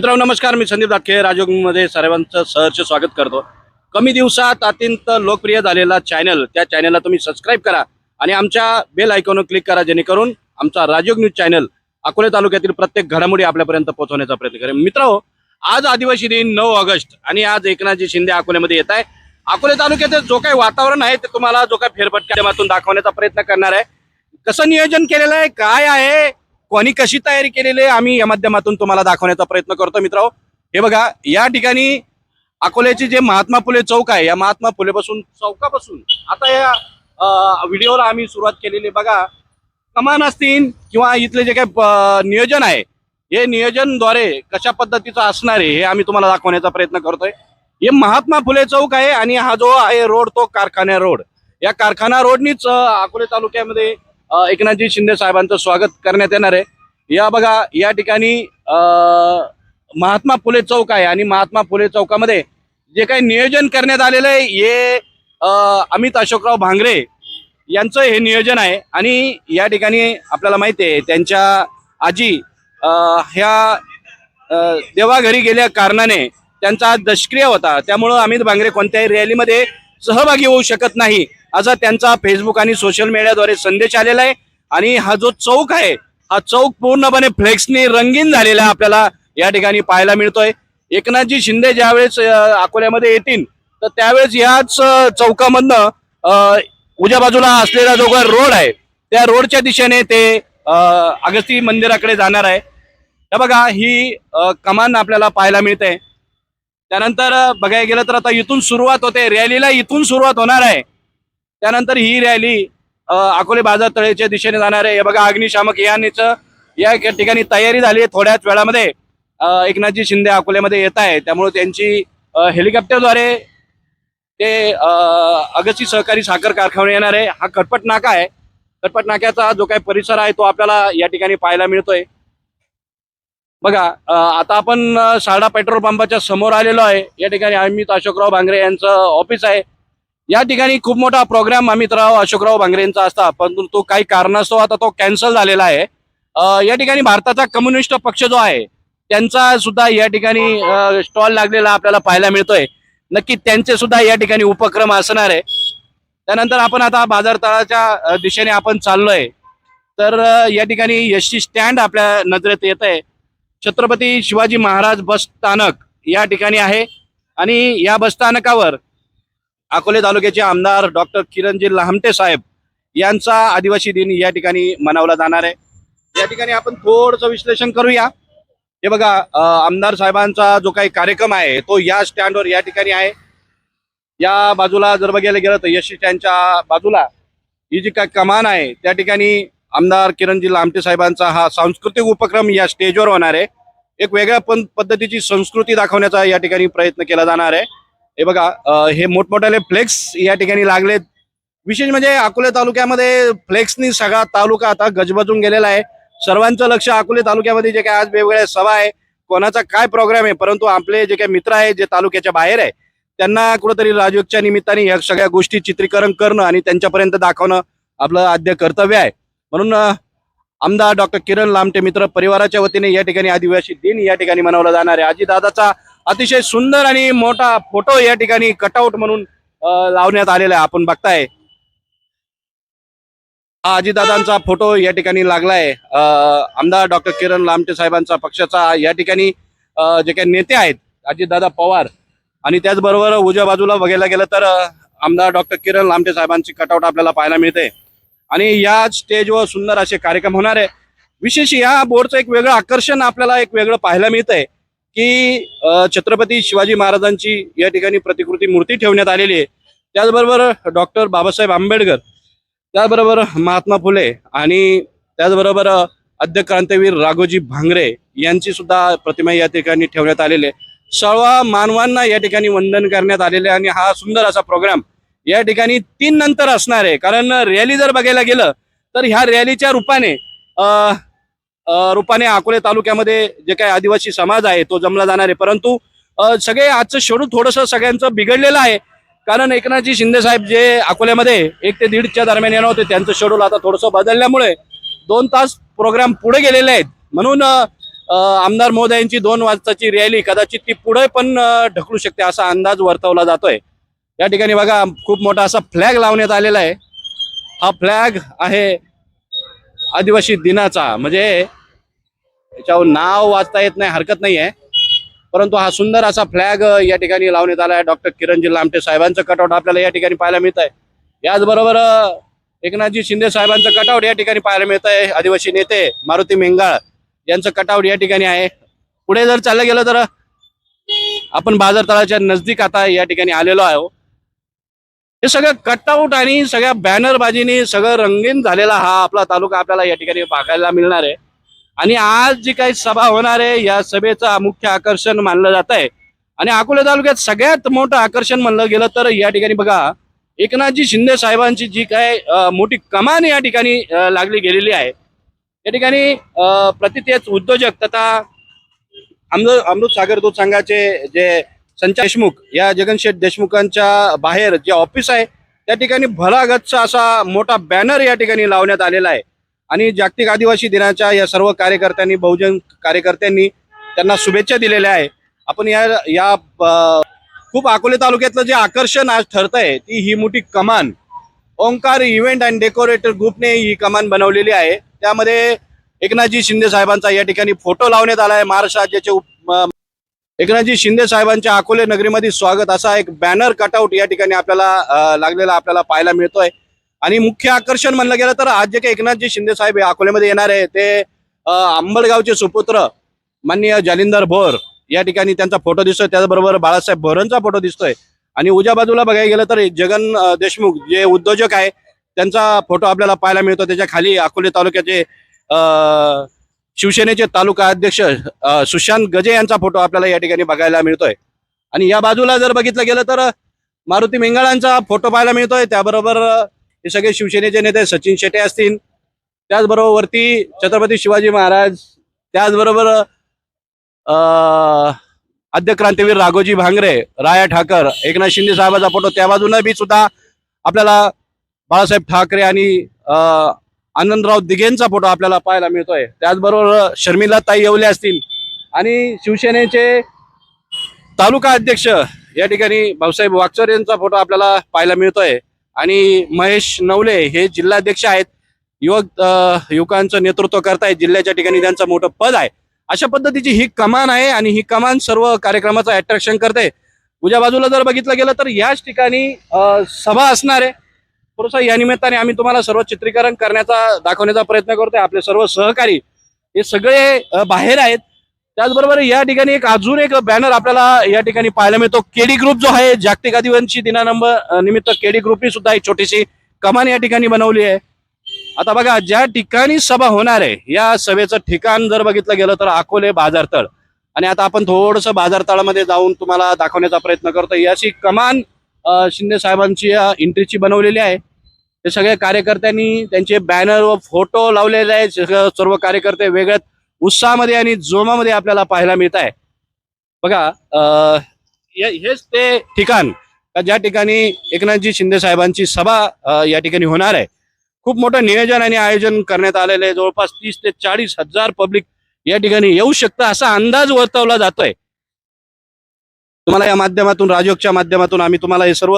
मित्रांनो नमस्कार. मी संदीप दाखे राजयोगमध्ये सर्वांचं सहर्ष स्वागत करतो. कमी दिवसात अत्यंत लोकप्रिय झालेला चॅनल त्या चॅनलला तुम्ही सबस्क्राईब करा आणि आमच्या बेल आयकॉनवर क्लिक करा जेणेकरून आमचा राजयोग न्यूज चॅनल अकोले तालुक्यातील प्रत्येक घडामोडी आपल्यापर्यंत पोहोचवण्याचा प्रयत्न करेल मित्र आज आदिवासी दिन नऊ ऑगस्ट आणि आज एकनाथजी शिंदे अकोल्यामध्ये येत आहे. अकोले तालुक्याचं जो काही वातावरण आहे ते तुम्हाला जो काही फेरफटक्या दाखवण्याचा प्रयत्न करणार आहे. कसं नियोजन केलेलं आहे काय आहे कोणी कशी तयारी केलेली आहे आम्ही या माध्यमातून तुम्हाला दाखवण्याचा प्रयत्न करतो. मित्र हे बघा या ठिकाणी अकोल्याचे जे महात्मा फुले चौक आहे या महात्मा फुले पासून चौकापासून आता या व्हिडिओला आम्ही सुरुवात केलेली बघा कमान असतील किंवा इथले जे काही नियोजन आहे हे नियोजनद्वारे कशा पद्धतीचं असणार आहे हे आम्ही तुम्हाला दाखवण्याचा प्रयत्न करतोय. हे महात्मा फुले चौक आहे आणि हा जो आहे रोड तो कारखाना रोड. या कारखाना रोडनीच अकोले तालुक्यामध्ये एकनाथजी शिंदे साहेबांचं स्वागत करण्यात येणार आहे. या बघा या ठिकाणी महात्मा फुले चौक आहे आणि महात्मा फुले चौकामध्ये जे काही नियोजन करण्यात आलेलं आहे हे अमित अशोकराव भांगरे यांचं हे नियोजन आहे. आणि या ठिकाणी आपल्याला माहिती आहे त्यांच्या आजी ह्या देवाघरी गेल्या कारणाने त्यांचा आज दशक्रिया होता. त्यामुळं अमित भांगरे कोणत्याही रॅलीमध्ये सहभागी होऊ शकत नाही असा त्यांचा फेसबुक आणि सोशल मीडियाद्वारे संदेश आलेला आहे. आणि हा जो चौक आहे हा चौक पूर्णपणे फ्लेक्सनी रंगीन झालेला आपल्याला या ठिकाणी पाहायला मिळतोय. एकनाथजी शिंदे ज्यावेळेस अकोल्यामध्ये येतील तर त्यावेळेस याच चौकामधनं उज्या बाजूला असलेला जो काही रोड आहे त्या रोडच्या दिशेने ते अगस्ती मंदिराकडे जाणार आहे. हे बघा ही कमान आपल्याला पाहायला मिळते. त्यानंतर बघायला गेलं तर आता इथून सुरुवात होते. रॅलीला इथून सुरुवात होणार आहे. त्यानंतर ही रॅली अकोले बाजार तळेच्या दिशेने जाणार आहे. हे बघा अग्निशामक यानेचं या ठिकाणी तयारी झाली आहे थोड्याच वेळामध्ये. एकनाथजी शिंदे अकोल्यामध्ये येत आहे. त्यामुळे त्यांची हेलिकॉप्टरद्वारे ते अगस्ती सहकारी साखर कारखाना येणार आहे. हा कटपट नाका आहे. कटपट नाक्याचा जो काही परिसर आहे तो आपल्याला या ठिकाणी पाहायला मिळतोय. बघा आता आपण अं, पेट्रोल पंपाच्या समोर आलेलो आहे. या ठिकाणी अमित अशोकराव भांगरे यांचं ऑफिस आहे. या ठिकाणी खूप मोठा प्रोग्राम अमितराव अशोकराव भांगरे यांचा असता. परंतु तो काही कारणास्तव आता तो कॅन्सल झालेला आहे. या ठिकाणी भारताचा कम्युनिस्ट पक्ष जो आहे त्यांचा सुद्धा या ठिकाणी स्टॉल लागलेला आपल्याला पाहायला मिळतोय. नक्की त्यांचे सुद्धा या ठिकाणी उपक्रम असणार आहे. त्यानंतर आपण आता बाजारतळाच्या दिशेने आपण चाललोय. तर या ठिकाणी यश स्टँड आपल्या नजरेत येत आहे छत्रपती शिवाजी महाराज बस स्थानक या ठिकाणी आहे. आणि या बस स्थानकावर अकोले तालुक्याचे आमदार डॉक्टर किरणजी लहामटे साहेब यांचा आदिवासी दिन या ठिकाणी मनवला जाणार आहे. या ठिकाणी आपण थोडंसं विश्लेषण करूया. हे बघा आमदार साहेबांचा जो काही कार्यक्रम आहे तो या स्टँडवर या ठिकाणी आहे. या बाजूला जर बघायला गेलं तर यशी स्टँडच्या बाजूला ही जी काय कमान आहे त्या ठिकाणी आमदार किरणजी लामटे साहेबांचा हा सांस्कृतिक उपक्रम या स्टेजवर होणार आहे. एक वेगळ्या पण पद्धतीची संस्कृती दाखवण्याचा या ठिकाणी प्रयत्न केला जाणार आहे. हे बघा हे मोठमोठ्याले फ्लेक्स या ठिकाणी लागलेत. विशेष म्हणजे अकोले तालुक्यामध्ये फ्लेक्सनी सगळा तालुका आता गजबजून गेलेला आहे. सर्वांचं लक्ष अकोले तालुक्यामध्ये जे काय आज वेगवेगळ्या सभा आहे कोणाचा काय प्रोग्राम आहे परंतु आपले जे काही मित्र आहे जे तालुक्याच्या बाहेर आहे त्यांना कुठंतरी राजयोगच्या निमित्ताने या सगळ्या गोष्टी चित्रीकरण करणं आणि त्यांच्यापर्यंत दाखवणं आपलं आद्य कर्तव्य आहे. म्हणून आमदार डॉक्टर किरण लामटे मित्र परिवाराच्या वतीने या ठिकाणी आदिवासी दिन या ठिकाणी मनवला जाणार आहे. आजीदादाचा अतिशय सुंदर आणि मोठा फोटो या ठिकाणी कटआउट म्हणून लावण्यात आलेला आहे. आपण बघताय. हा अजितदादांचा फोटो या ठिकाणी लागलाय. अं, आमदार डॉक्टर किरण लामटे साहेबांचा पक्षाचा या ठिकाणी जे काही नेते आहेत अजितदादा पवार आणि त्याचबरोबर उजव्या बाजूला बघायला गेलं तर आमदार डॉक्टर किरण लामटे साहेबांची कटआउट आपल्याला पाहायला मिळते. आणि या स्टेजवर सुंदर असे कार्यक्रम होणार आहे. विशेष या बोर्डचं एक वेगळं आकर्षण आपल्याला एक वेगळं पाहायला मिळतंय की छत्रपती शिवाजी महाराजांची या ठिकाणी प्रतिकृती मूर्ती ठेवण्यात आलेली आहे. त्याचबरोबर डॉक्टर बाबासाहेब आंबेडकर त्याचबरोबर महात्मा फुले आणि त्याचबरोबर अ, क्रांतीवीर राघोजी भांगरे यांची सुद्धा प्रतिमा या ठिकाणी ठेवण्यात आलेली आहे. सर्व मानवांना या ठिकाणी वंदन करण्यात आलेले आणि हा सुंदर असा प्रोग्राम या ठिकाणी तीन नंतर असणार आहे. कारण रॅली जर बघायला गेलं तर ह्या रॅलीच्या रूपाने रूपाने अकोले तालुक्यामध्ये जे काही आदिवासी समाज आहे तो जमला जाणार आहे. परंतु सगळे आजचं शेड्यूल थोडंसं सगळ्यांचं बिघडलेलं आहे. कारण एकनाथजी शिंदे साहेब जे अकोल्यामध्ये एक ते दीडच्या दरम्यान येणार होते त्यांचं शेड्यूल आता थोडंसं बदलल्यामुळे दोन तास प्रोग्राम पुढे गेलेले आहेत. म्हणून आमदार महोदयांची दोन वाजताची रॅली कदाचित ती पुढे पण ढकलू शकते असा अंदाज वर्तवला जातोय. या ठिकाणी बघा खूप मोठा असा फ्लॅग लावण्यात आलेला आहे. हा फ्लॅग आहे आदिवासी दिनाचा. म्हणजे याच्यावर नाव वाचता येत नाही हरकत नाही आहे. परंतु हा सुंदर असा फ्लॅग या ठिकाणी लावण्यात आला आहे. डॉक्टर किरणजी लामटे साहेबांचं कटआउट आपल्याला या ठिकाणी पाहायला मिळत आहे याचबरोबर एकनाथजी शिंदे साहेबांचं कटआउट या ठिकाणी पाहायला मिळत आहे आदिवासी नेते मारुती मेंगाळ यांचं कटआउट या ठिकाणी आहे. पुढे जर चाललं गेलं तर आपण बाजार तळाच्या नजदीक आता या ठिकाणी आलेलो आहो. हे सगळं कटआउट आणि सगळ्या बॅनरबाजीने सगळं रंगीन झालेला हा आपला तालुका आपल्याला या ठिकाणी बघायला मिळणार आहे. आणि आज जी काही सभा होणार आहे या सभेचं मुख्य आकर्षण मानलं जात आहे. आणि अकोला तालुक्यात सगळ्यात मोठं आकर्षण म्हणलं गेलं तर या ठिकाणी बघा एकनाथजी शिंदे साहेबांची जी काय मोठी कमान या ठिकाणी लागली गेलेली आहे. या ठिकाणी अं, उद्योजक तथा अमृत अमृत सागर दूध संघाचे जे संचार देशमुख या जगनशेठ देशमुखांच्या बाहेर जे ऑफिस आहे त्या ठिकाणी भलागतचा असा मोठा बॅनर या ठिकाणी लावण्यात आलेला आहे. आणि जागतिक आदिवासी दिनाच्या या सर्व कार्यकर्त्यांनी बहुजन कार्यकर्त्यांनी त्यांना शुभेच्छा दिलेल्या आहे आपण या या खूप अकोले तालुक्यातलं जे आकर्षण आज ठरत आहे ती ही मोठी कमान ओंकार इव्हेंट अँड डेकोरेटर ग्रुपने ही कमान बनवलेली आहे. त्यामध्ये एकनाथजी शिंदे साहेबांचा या ठिकाणी फोटो लावण्यात आला आहे. महाराष्ट्र राज्याचे उप एकनाथजी शिंदे साहेबांच्या अकोले नगरीमध्ये स्वागत. असा एक बॅनर कटआउट या ठिकाणी आपल्याला लागलेला आपल्याला पाहायला मिळतोय. आणि मुख्य आकर्षण म्हणलं गेलं तर आज जे काही एकनाथजी शिंदे साहेब अकोल्यामध्ये येणार आहे ते आंबडगावचे अंबडगावचे सुपुत्र माननीय जालिंदर भोर या ठिकाणी त्यांचा फोटो दिसतोय. त्याचबरोबर बाळासाहेब भोरांचा फोटो दिसतोय. आणि उज्या बाजूला बघायला गेलं तर जगन देशमुख जे उद्योजक आहे त्यांचा फोटो आपल्याला पाहायला मिळतो त्याच्याखाली अकोले तालुक्याचे शिवसेनेचे तालुका अध्यक्ष सुशांत गजे यांचा फोटो आपल्याला या ठिकाणी बघायला मिळतोय. आणि या बाजूला जर बघितलं गेलं तर मारुती मिंगाळांचा फोटो पाहायला मिळतोय. त्याबरोबर हे सगळे शिवसेनेचे नेते सचिन शेटे असतील. त्याचबरोबर वरती छत्रपती शिवाजी महाराज त्याचबरोबर अं, आद्य क्रांतीवीर राघोजी भांगरे राया ठाकर एकनाथ शिंदे साहेबाचा फोटो त्या बाजूनं बी सुद्धा आपल्याला बाळासाहेब ठाकरे आणि आनंदराव दिघेंचा फोटो आपल्याला पाहायला मिळतोय. त्याचबरोबर शर्मिला ताई येवले असतील. आणि शिवसेनेचे तालुका अध्यक्ष या ठिकाणी भाऊसाहेब वागचर यांचा फोटो आपल्याला पाहायला मिळतोय. आणि महेश नवले हे जिल्हाध्यक्ष आहेत. युवक युवकांचं नेतृत्व करतायत. जिल्ह्याच्या ठिकाणी त्यांचं मोठं पद आहे. अशा पद्धतीची ही कमान आहे आणि ही कमान सर्व कार्यक्रमाचं अट्रॅक्शन करते. उद्या बाजूला जर बघितलं गेलं तर याच ठिकाणी सभा असणार आहे. थोडंसं या निमित्ताने आम्ही तुम्हाला सर्व चित्रीकरण करण्याचा दाखवण्याचा प्रयत्न करतोय. आपले सर्व सहकारी हे सगळे बाहेर आहेत. त्याचबरोबर या ठिकाणी एक अजून एक बॅनर आपल्याला या ठिकाणी पाहायला मिळतो. केडी ग्रुप जो आहे जागतिक आदिवासी दिनानंबर निमित्त केडी ग्रुपनी सुद्धा एक छोटीशी कमान या ठिकाणी बनवली आहे. आता बघा ज्या ठिकाणी सभा होणार आहे या सभेचं ठिकाण जर बघितलं गेलं तर अकोले बाजारतळ आणि आता आपण थोडस बाजारतळामध्ये जाऊन तुम्हाला दाखवण्याचा प्रयत्न करतो याची कमान शिंदे साहेबांची एंट्रीची बनवलेली आहे. हे सगळ्या कार्यकर्त्यांनी त्यांचे बॅनर व फोटो लावलेले आहेत. सर्व कार्यकर्ते वेगळ्या उत्साहामध्ये आणि जोमामध्ये आपल्याला पाहायला मिळत आहे. बघा अं, हेच ते ठिकाण. ज्या ठिकाणी एकनाथजी शिंदे साहेबांची सभा या ठिकाणी होणार आहे. खूप मोठं नियोजन आणि आयोजन करण्यात आलेलं आहे. जवळपास तीस ते चाळीस हजार पब्लिक या ठिकाणी येऊ शकतं असा अंदाज वर्तवला जातोय. तुम्हाला या माध्यमातून राजयोगच्या माध्यमातून आम्ही तुम्हाला हे सर्व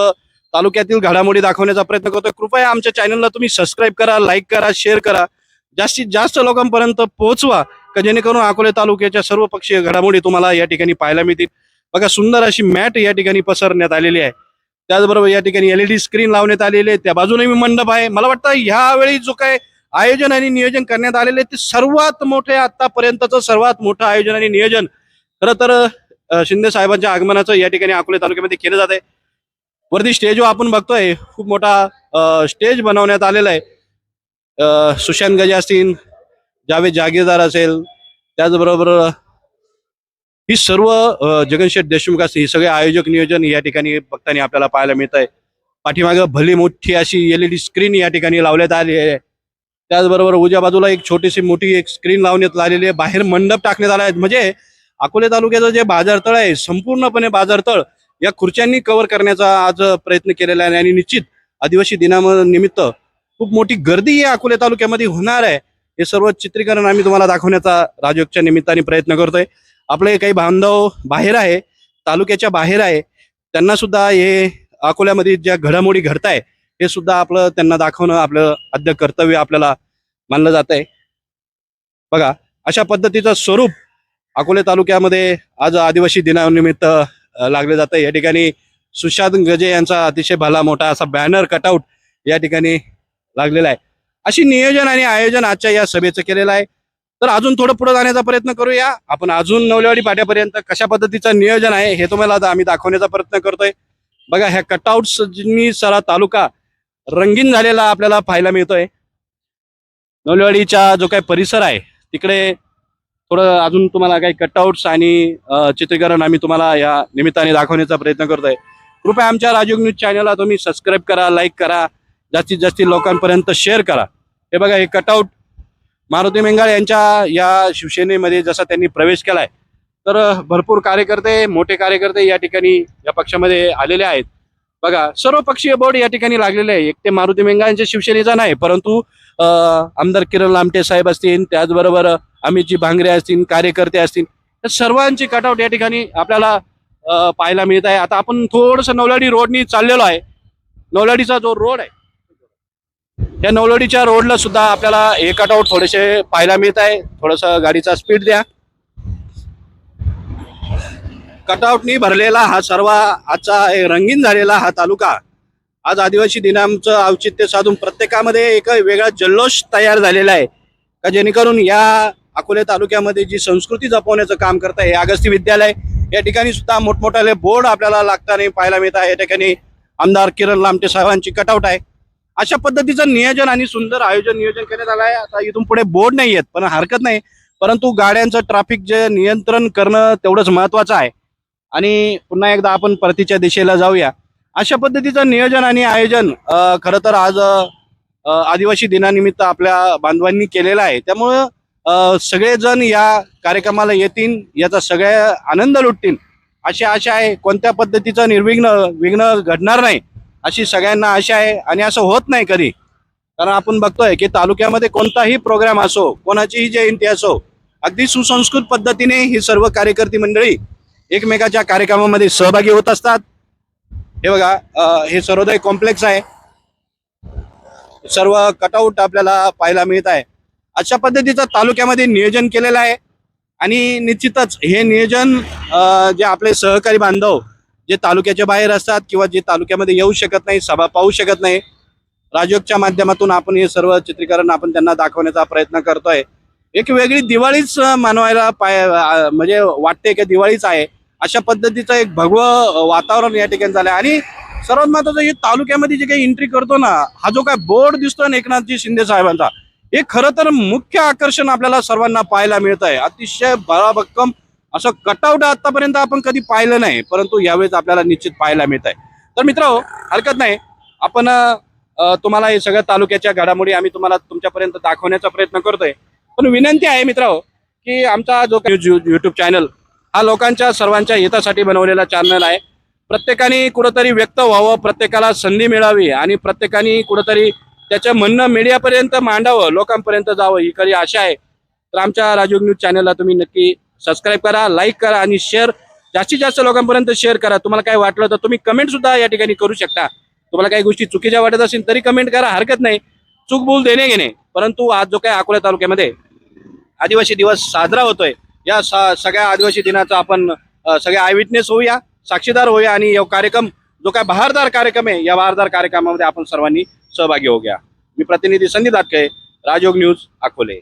तालुक्यातील घडामोडी दाखवण्याचा प्रयत्न करतोय. कृपया आमच्या चॅनलला तुम्ही सबस्क्राईब करा लाईक करा शेअर करा. जास्तीत जास्त लोकांपर्यंत पोहोचवा का जेणेकरून अकोले तालुक्याच्या सर्व पक्षीय घडामोडी तुम्हाला या ठिकाणी पाहायला मिळतील. बघा सुंदर अशी मॅट या ठिकाणी पसरण्यात आलेली आहे. त्याचबरोबर या ठिकाणी एलईडी स्क्रीन लावण्यात आलेली आहे. त्या बाजूने मी मंडप आहे. मला वाटतं ह्यावेळी जो काय आयोजन आणि नियोजन करण्यात आलेले आहे, ते सर्वात मोठे आतापर्यंतचं सर्वात मोठं आयोजन आणि नियोजन. खरं तर शिंदे साहेबांच्या आगमनाचं या ठिकाणी अकोले तालुक्यामध्ये केलं जात आहे. वरती स्टेजवर आपण बघतोय खूप मोठा स्टेज बनवण्यात आलेला आहे. सुशांत गजे असतील जावेद जागीरदार असेल त्याचबरोबर ही सर्व जगनशेठ देशमुख असतील ही सगळे आयोजक नियोजन या ठिकाणी बघताना आपल्याला पाहायला मिळत आहे पाठीमागं भली मोठी अशी एलईडी स्क्रीन या ठिकाणी लावण्यात आली आहे. त्याचबरोबर उजव्या बाजूला एक छोटीशी मोठी एक स्क्रीन लावण्यात आलेली आहे. बाहेर मंडप टाकण्यात आला आहे. म्हणजे अकोले तालुक्याचं जे बाजारतळ आहे संपूर्णपणे बाजारतळ या खुर्च्यांनी कव्हर करण्याचा आज प्रयत्न केलेला आहे आणि निश्चित आदिवासी दिनानिमित्त खूप मोठी गर्दी या अकोले तालुक्यामध्ये होणार आहे. हे सर्व चित्रीकरण आम्ही तुम्हाला दाखवण्याचा राजयोगच्या निमित्ताने प्रयत्न करतोय. आपले काही बांधव बाहेर आहे तालुक्याच्या बाहेर आहे त्यांना सुद्धा हे अकोल्यामध्ये ज्या घडामोडी घडताय हे सुद्धा आपलं त्यांना दाखवणं आपलं आद्य कर्तव्य आपल्याला मानलं जात आहे बघा अशा पद्धतीचं स्वरूप अकोले तालुक्यामध्ये आज आदिवासी दिनानिमित्त लागले जातं. या ठिकाणी सुशांत गजे यांचा अतिशय भला मोठा असा बॅनर कटआउट या ठिकाणी लागलेला आहे. अशी नियोजन आणि आयोजन आजच्या या सभेचं केलेलं आहे. तर अजून थोडं पुढे जाण्याचा प्रयत्न करूया. आपण अजून नवलेवाडी पाट्यापर्यंत कशा पद्धतीचं नियोजन आहे हे तुम्हाला आता आम्ही दाखवण्याचा प्रयत्न करतोय. बघा ह्या कटआउट्सनी सारा तालुका रंगीन झालेला आपल्याला पाहायला मिळतोय. नवलेवाडीचा जो काही परिसर आहे तिकडे थोडं अजून तुम्हाला काही कटआउट्स आणि चित्रीकरण आम्ही तुम्हाला या निमित्ताने दाखवण्याचा प्रयत्न करतोय. कृपया आमच्या राजयोग न्यूज चॅनलला तुम्ही सबस्क्राईब करा लाईक करा जास्तीत जास्त लोकांपर्यंत शेअर करा. हे बघा हे कटआउट मारुती मेंगाळ यांच्या या शिवसेनेमध्ये जसा त्यांनी प्रवेश केलाय तर भरपूर कार्यकर्ते मोठे कार्यकर्ते या ठिकाणी या पक्षामध्ये आलेले आहेत. बघा सर्वपक्षीय बोर्ड या ठिकाणी लागलेले आहे. एक ते मारुती मेंगांच्या शिवसेनेचा नाही परंतु आमदार किरण लामटे साहेब असतील त्याचबरोबर अमितजी भांगरे असतील कार्यकर्ते असतील तर सर्वांची कटआउट या ठिकाणी आपल्याला पाहायला मिळत आहे. आता आपण थोडस नवलाडी रोडनी चाललेलो आहे. नवलाडीचा जो रोड आहे या नवलोडीच्या रोडला सुद्धा आपल्याला हे कटआउट थोडेसे पाहायला मिळत आहे. थोडस गाडीचा स्पीड द्या. कटआउटनी भरलेला हा सर्व आजचा रंगीन झालेला हा तालुका. आज आदिवासी दिनांचं औचित्य साधून प्रत्येकामध्ये एक वेगळा जल्लोष तयार झालेला आहे. का जेणेकरून या अकोले तालुक्यामध्ये जी संस्कृती जपवण्याचं काम करत आहे हे अगस्ती विद्यालय या ठिकाणी सुद्धा मोठमोठाले बोर्ड आपल्याला लागताना पाहायला मिळत आहे या ठिकाणी आमदार किरण लामटे साहेबांची कटआउट आहे. अशा पद्धतीचं नियोजन आणि सुंदर आयोजन नियोजन करण्यात आलं आहे. आता इथून पुढे बोर्ड नाही आहेत पण हरकत नाही. परंतु गाड्यांचं ट्रॅफिक जे नियंत्रण करणं तेवढंच महत्वाचं आहे. आणि पुन्हा एकदा आपण परतीच्या दिशेला जाऊया. अशा पद्धतीचं नियोजन आणि आयोजन खरं तर आज आदिवासी दिनानिमित्त आपल्या बांधवांनी केलेलं आहे. त्यामुळं सगळेजण या कार्यक्रमाला येतील याचा सगळे आनंद लुटतील. अशी आशा आहे कोणत्या पद्धतीचं निर्विघ्न विघ्न घडणार नाही अशी सगळ्यांना आशा आहे आणि असं होत नाही कधी. कारण आपण बघतोय की तालुक्यामध्ये कोणताही प्रोग्राम असो कोणाचीही जयंती असो अगदी सुसंस्कृत पद्धतीने ही सर्व कार्यकर्ती मंडळी एकमेकाच्या कार्यक्रमामध्ये सहभागी होत असतात. हे बघा हे सर्वोदय कॉम्प्लेक्स आहे. सर्व कटआउट आपल्याला पाहायला मिळत आहे. अशा पद्धतीचं तालुक्यामध्ये नियोजन केलेलं आहे. आणि निश्चितच हे नियोजन जे आपले सहकारी बांधव जे तालुक्याच्या बाहेर असतात किंवा जे तालुक्यामध्ये येऊ शकत नाही सभा पाहू शकत नाही राजयोगच्या माध्यमातून आपण हे सर्व चित्रीकरण आपण त्यांना दाखवण्याचा प्रयत्न करतोय. एक वेगळी दिवाळीच मानवायला पाय म्हणजे वाटते की दिवाळीच आहे. अशा पद्धतीचं एक भगवं वातावरण या ठिकाणी झालं आणि सर्वात महत्वाचं हे तालुक्यामध्ये जे काही एंट्री करतो ना हा जो काय बोर्ड दिसतो ना एकनाथजी शिंदे साहेबांचा हे खरं तर मुख्य आकर्षण आपल्याला सर्वांना पाहायला मिळत आहे अतिशय बळाभक्कम असं कटआउट आतापर्यंत आपण कधी पाहिलं नाही परंतु यावेळेस आपल्याला निश्चित पाहायला मिळत आहे तर मित्र हरकत नाही. आपण तुम्हाला हे सगळ्या तालुक्याच्या घडामोडी आम्ही तुम्हाला तुमच्यापर्यंत दाखवण्याचा प्रयत्न करतोय. पण विनंती आहे मित्र की आमचा जो काही युट्यूब चॅनल हा लोकांच्या सर्वांच्या हितासाठी बनवलेला चॅनल आहे. प्रत्येकाने कुठंतरी व्यक्त व्हावं प्रत्येकाला संधी मिळावी आणि प्रत्येकाने कुठंतरी त्याचं म्हणणं मीडियापर्यंत मांडावं लोकांपर्यंत जावं ही खरी आशा आहे. तर आमच्या राजयोग न्यूज चॅनलला तुम्ही नक्की सबस्क्राईब करा लाईक करा आणि शेअर जास्तीत जास्त लोकांपर्यंत शेअर करा. तुम्हाला काय वाटलं तर तुम्ही कमेंट सुद्धा या ठिकाणी करू शकता. तुम्हाला काही गोष्टी चुकीच्या वाटत असेल तरी कमेंट करा हरकत नाही. चूक भूल देणे घेणे परंतु आज जो काय अकोला तालुक्यामध्ये आदिवासी दिवस साजरा होतोय या सा- सगळ्या आदिवासी दिनाचा आपण सगळे आयविटनेस होऊया साक्षीदार होऊया आणि या कार्यक्रम जो काय बहारदार कार्यक्रम आहे या बहारदार कार्यक्रमामध्ये आपण सर्वांनी सहभागी होऊया. मी प्रतिनिधी संदीप दाटके राजयोग न्यूज अकोले.